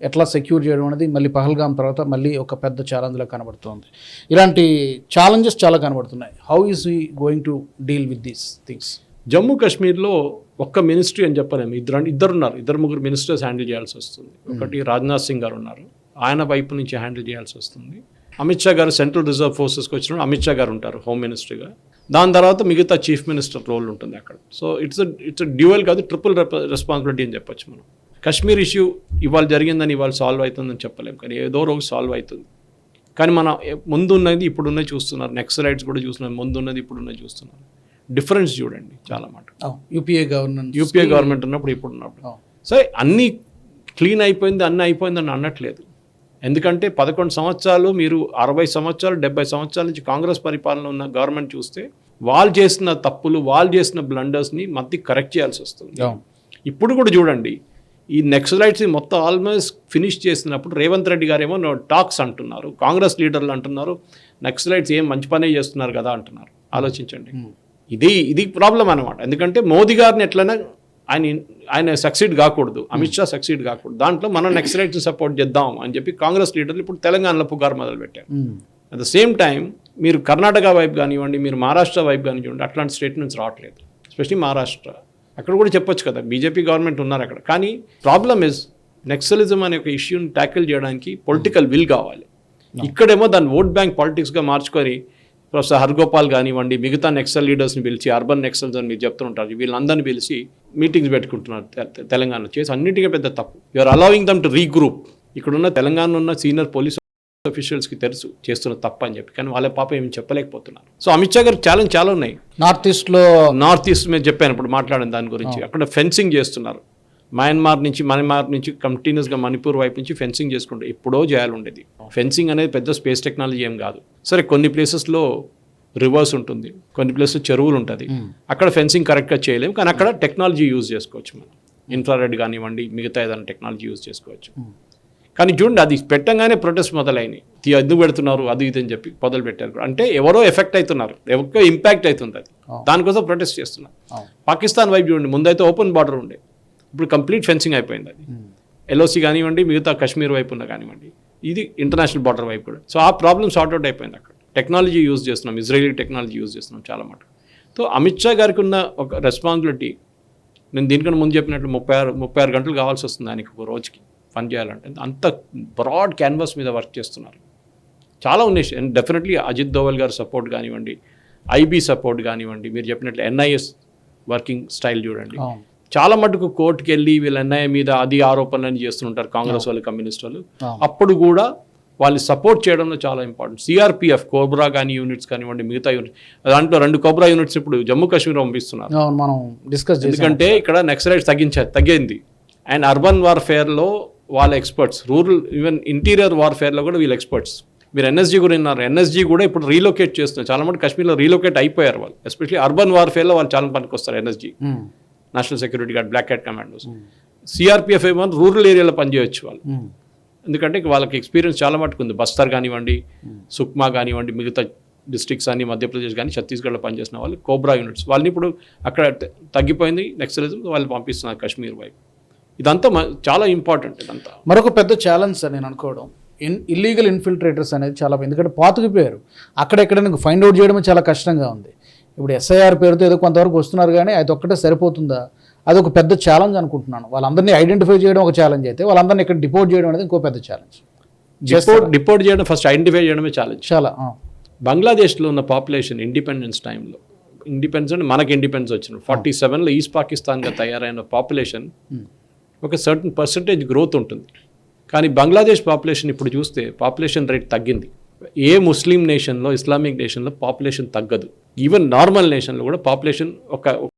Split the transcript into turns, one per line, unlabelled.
ఎట్లా సెక్యూర్ చేయడం అనేది మళ్ళీ పహల్గామ్ తర్వాత మళ్ళీ ఒక పెద్ద ఛాలెంజ్లా కనబడుతుంది. ఇలాంటి ఛాలెంజెస్ చాలా కనబడుతున్నాయి. How is we going to deal with these things
Jammu కాశ్మీర్లో ఒక్క మినిస్ట్రీ అని చెప్పలేము. ఇద్దరు ఇద్దరు ఉన్నారు ఇద్దరు ముగ్గురు మినిస్టర్స్ హ్యాండిల్ చేయాల్సి వస్తుంది. ఒకటి రాజ్నాథ్ సింగ్ గారు ఉన్నారు. ఆయన వైపు నుంచి హ్యాండిల్ చేయాల్సి వస్తుంది. అమిత్ షా గారు సెంట్రల్ రిజర్వ్ ఫోర్సెస్కి వచ్చినప్పుడు అమిత్ షా గారు ఉంటారు హోమ్ మినిస్ట్రీగా దాని తర్వాత మిగతా చీఫ్ మినిస్టర్ రోల్ ఉంటుంది అక్కడ. సో ఇట్స్ ఇట్స్ డ్యూయల్ కాదు ట్రిపుల్ రెస్పాన్సిబిలిటీ అని చెప్పొచ్చు మనం. కాశ్మీర్ ఇష్యూ ఇవాళ జరిగిందని ఇవాళ సాల్వ్ అవుతుందని చెప్పలేము కానీ ఏదో రోజు సాల్వ్ అవుతుంది. కానీ మన ముందు ఉన్నది ఇప్పుడున్నది చూస్తున్నారు. నెక్స్ట్ రైట్స్ కూడా చూస్తున్నారు. ముందు ఉన్నది ఇప్పుడున్నది చూస్తున్నారు. డిఫరెన్స్ చూడండి చాలా మాట.
యూపీఏ గవర్నెన్స్
యూపీఏ గవర్నమెంట్ ఉన్నప్పుడు ఇప్పుడు ఉన్నప్పుడు. సో అన్నీ క్లీన్ అయిపోయింది అన్నీ అయిపోయిందని అనట్లేదు. ఎందుకంటే పదకొండు సంవత్సరాలు మీరు అరవై సంవత్సరాలు డెబ్బై సంవత్సరాల నుంచి కాంగ్రెస్ పరిపాలన ఉన్న గవర్నమెంట్ చూస్తే వాళ్ళు చేసిన తప్పులు వాళ్ళు చేసిన బ్లండర్స్ని మధ్య కరెక్ట్ చేయాల్సి వస్తుంది. ఇప్పుడు కూడా చూడండి. ఈ నెక్స్ట్ రైట్స్ మొత్తం ఆల్మోస్ట్ ఫినిష్ చేసినప్పుడు రేవంత్ రెడ్డి గారు ఏమో టాక్స్ అంటున్నారు. కాంగ్రెస్ లీడర్లు అంటున్నారు. నెక్స్ట్ రైట్స్ ఏం మంచి పనే చేస్తున్నారు కదా అంటున్నారు. ఆలోచించండి. ఇది ఇది ప్రాబ్లం అనమాట ఎందుకంటే మోదీ గారిని ఎట్లైనా ఆయన ఆయన సక్సీడ్ కాకూడదు. అమిత్ షా సక్సీడ్ కాకూడదు. దాంట్లో మనం నెక్స్ట్ రైట్స్ సపోర్ట్ చేద్దాం అని చెప్పి కాంగ్రెస్ లీడర్లు ఇప్పుడు తెలంగాణలో పుకారు మొదలుపెట్టారు. అట్ ద సేమ్ టైం మీరు కర్ణాటక వైపు కానివ్వండి మీరు మహారాష్ట్ర వైపు కానివ్వండి అట్లాంటి స్టేట్మెంట్స్ రావట్లేదు. ఎస్పెషలీ మహారాష్ట్ర. అక్కడ కూడా చెప్పొచ్చు కదా బీజేపీ గవర్నమెంట్ ఉన్నారు అక్కడ. కానీ ప్రాబ్లమ్ ఇస్ నెక్సలిజం అనే ఒక ఇష్యూని ట్యాకిల్ చేయడానికి పొలిటికల్ విల్ కావాలి. ఇక్కడేమో దాన్ని ఓట్ బ్యాంక్ పాలిటిక్స్గా మార్చుకొని ప్రొఫెసర్ హర్గోపాల్ కానివ్వండి మిగతా నెక్సల్ లీడర్స్ని పిలిచి అర్బన్ నెక్సల్స్ అని మీరు చెప్తుంటారు వీళ్ళందరినీ పిలిచి మీటింగ్స్ పెట్టుకుంటున్నారు తెలంగాణ చేసి అన్నిటికీ పెద్ద తప్పు. You're allowing them to regroup ఇక్కడున్న తెలంగాణ ఉన్న సీనియర్ పోలీస్ అఫీషియల్స్కి తెలుసు చేస్తున్న తప్పు అని చెప్పి. కానీ వాళ్ళ పాప ఏమి చెప్పలేకపోతున్నారు. సో అమిత్ షా గారు ఛాలెంజ్ చాలా ఉన్నాయి.
నార్త్ ఈస్ట్లో
నార్త్ ఈస్ట్ మీద చెప్పాను ఇప్పుడు మాట్లాడిన దాని గురించి. అక్కడ ఫెన్సింగ్ చేస్తున్నారు. మయన్మార్ నుంచి మయన్మార్ నుంచి కంటిన్యూస్గా మణిపూర్ వైపు నుంచి ఫెన్సింగ్ చేసుకుంటే ఎప్పుడో చేయాలి ఉండేది. ఫెన్సింగ్ అనేది పెద్ద స్పేస్ టెక్నాలజీ ఏం కాదు. సరే కొన్ని ప్లేసెస్లో రివర్స్ ఉంటుంది. కొన్ని ప్లేసెస్ చెరువులు ఉంటుంది. అక్కడ ఫెన్సింగ్ కరెక్ట్గా చేయలేము. కానీ అక్కడ టెక్నాలజీ యూజ్ చేసుకోవచ్చు మనం. ఇన్ఫ్రారెడ్ కానివ్వండి మిగతా ఏదైనా టెక్నాలజీ యూజ్ చేసుకోవచ్చు. కానీ చూడండి అది పెట్టంగానే ప్రొటెస్ట్ మొదలైనవి తీ ఎందుకు పెడుతున్నారు? అది ఇది అని చెప్పి మొదలు పెట్టారు. అంటే ఎవరో ఎఫెక్ట్ అవుతున్నారు ఎవరికో ఇంపాక్ట్ అవుతుంది అది. దానికోసం ప్రొటెస్ట్ చేస్తున్నారు. పాకిస్తాన్ వైపు చూడండి ముందైతే ఓపెన్ బార్డర్ ఉండే. ఇప్పుడు కంప్లీట్ ఫెన్సింగ్ అయిపోయింది అది. ఎల్ఓసి కానివ్వండి మిగతా కాశ్మీర్ వైపు ఉన్న కానివ్వండి ఇది ఇంటర్నేషనల్ బార్డర్ వైపు కూడా. సో ఆ ప్రాబ్లమ్ సార్ట్ అవుట్ అయిపోయింది అక్కడ. టెక్నాలజీ యూజ్ చేస్తున్నాం ఇజ్రాయలీ టెక్నాలజీ యూజ్ చేస్తున్నాం చాలా మటుకు. సో అమిత్ షా గారికి ఉన్న ఒక రెస్పాన్సిబిలిటీ నేను దీనికన్నా ముందు చెప్పినట్లు ముప్పై ఆరు ముప్పై ఆరు గంటలు కావాల్సి వస్తుంది ఆయనకి ఒక రోజుకి. పని చేయాలంటే అంత బ్రాడ్ క్యాన్వాస్ మీద వర్క్ చేస్తున్నారు. చాలా ఉన్నాయి. అండ్ డెఫినెట్లీ అజిత్ దోవల్ గారి సపోర్ట్ కానివ్వండి ఐబీ సపోర్ట్ కానివ్వండి మీరు చెప్పినట్లు ఎన్ఐఎస్ వర్కింగ్ స్టైల్ చూడండి. చాలా మటుకు కోర్టుకి వెళ్ళి వీళ్ళ ఎన్ఐఏ మీద అది ఆరోపణలు చేస్తుంటారు కాంగ్రెస్ వాళ్ళు కమ్యూనిస్ట్ వాళ్ళు. అప్పుడు కూడా వాళ్ళు సపోర్ట్ చేయడంలో చాలా ఇంపార్టెంట్ సిఆర్పిఎఫ్ కోబ్రా కానీ యూనిట్స్ కానివ్వండి మిగతా యూనిట్స్ దాంట్లో రెండు కోబ్రా యూనిట్స్ ఇప్పుడు జమ్మూ కాశ్మీర్ పంపిస్తున్నారు.
మనం డిస్కస్
ఎందుకంటే ఇక్కడ నెక్స్ట్ రైట్ తగ్గించారు తగ్గింది. అండ్ అర్బన్ వార్ఫేర్లో వాళ్ళ ఎక్స్పర్ట్స్ రూరల్ ఈవెన్ ఇంటీరియర్ వార్ఫేర్లో కూడా వీళ్ళు ఎక్స్పర్ట్స్ మీరు ఎన్ఎస్జీ కూడా విన్నారు. ఎన్ఎస్జీ కూడా ఇప్పుడు రీలొకేట్ చేస్తున్నారు. చాలా మంది కాశ్మీర్లో రీలొకేట్ అయిపోయారు వాళ్ళు. ఎస్పెషల్లీ అర్బన్ వార్ఫేర్లో వాళ్ళు చాలా పనికి వస్తారు NSG
Hmm.
National security guard black hat commandos CRPF ఏమో రూరల్ ఏరియాలో పనిచేయచ్చు వాళ్ళు.
Hmm.
ఎందుకంటే వాళ్ళకి ఎక్స్పీరియన్స్ చాలా మటుకు ఉంది. బస్తర్ కానివ్వండి సుక్మా కానివ్వండి మిగతా డిస్ట్రిక్ట్స్ అని మధ్యప్రదేశ్ కానీ ఛత్తీస్గఢ్లో పనిచేసిన వాళ్ళు కోబ్రా యూనిట్స్ వాళ్ళని ఇప్పుడు అక్కడ తగ్గిపోయింది. నెక్స్ట్ వాళ్ళు పంపిస్తున్నారు కాశ్మీర్ వైపు. ఇదంతా చాలా ఇంపార్టెంట్ ఇదంతా.
మరొక పెద్ద ఛాలెంజ్ అని నేను అనుకోవడం. ఇన్ ఇల్లీగల్ ఇన్ఫిల్ట్రేటర్స్ అనేది చాలా ఎందుకంటే పాతుకుపోయారు అక్కడెక్కడ ఫైండ్ అవుట్ చేయడం చాలా కష్టంగా ఉంది. ఇప్పుడు ఎస్ఐఆర్ పేరుతో ఏదో కొంతవరకు వస్తున్నారు కానీ అది ఒక్కటే సరిపోతుందా? అది ఒక పెద్ద ఛాలెంజ్ అనుకుంటున్నాను. వాళ్ళందరినీ ఐడెంటిఫై చేయడం ఒక ఛాలెంజ్ అయితే వాళ్ళందరినీ ఇక్కడ డిపోర్ట్ చేయడం అనేది ఇంకో పెద్ద ఛాలెంజ్
డిపోర్ట్ డిపోర్ట్ చేయడం ఫస్ట్ ఐడెంటిఫై చేయడమే ఛాలెంజ్
చాలా.
బంగ్లాదేశ్లో ఉన్న పాపులేషన్ ఇండిపెండెన్స్ టైంలో ఇండిపెండెన్స్ అంటే మనకి ఇండిపెండెన్స్ వచ్చిన ఫార్టీ సెవెన్లో ఈస్ట్ పాకిస్తాన్గా తయారైన పాపులేషన్ ఒక సర్టన్ పర్సంటేజ్ గ్రోత్ ఉంటుంది. కానీ బంగ్లాదేశ్ పాపులేషన్ ఇప్పుడు చూస్తే పాపులేషన్ రేట్ తగ్గింది. ఏ ముస్లిం నేషన్లో ఇస్లామిక్ నేషన్లో పాపులేషన్ తగ్గదు. ఈవెన్ నార్మల్ నేషన్లో కూడా పాపులేషన్ ఒక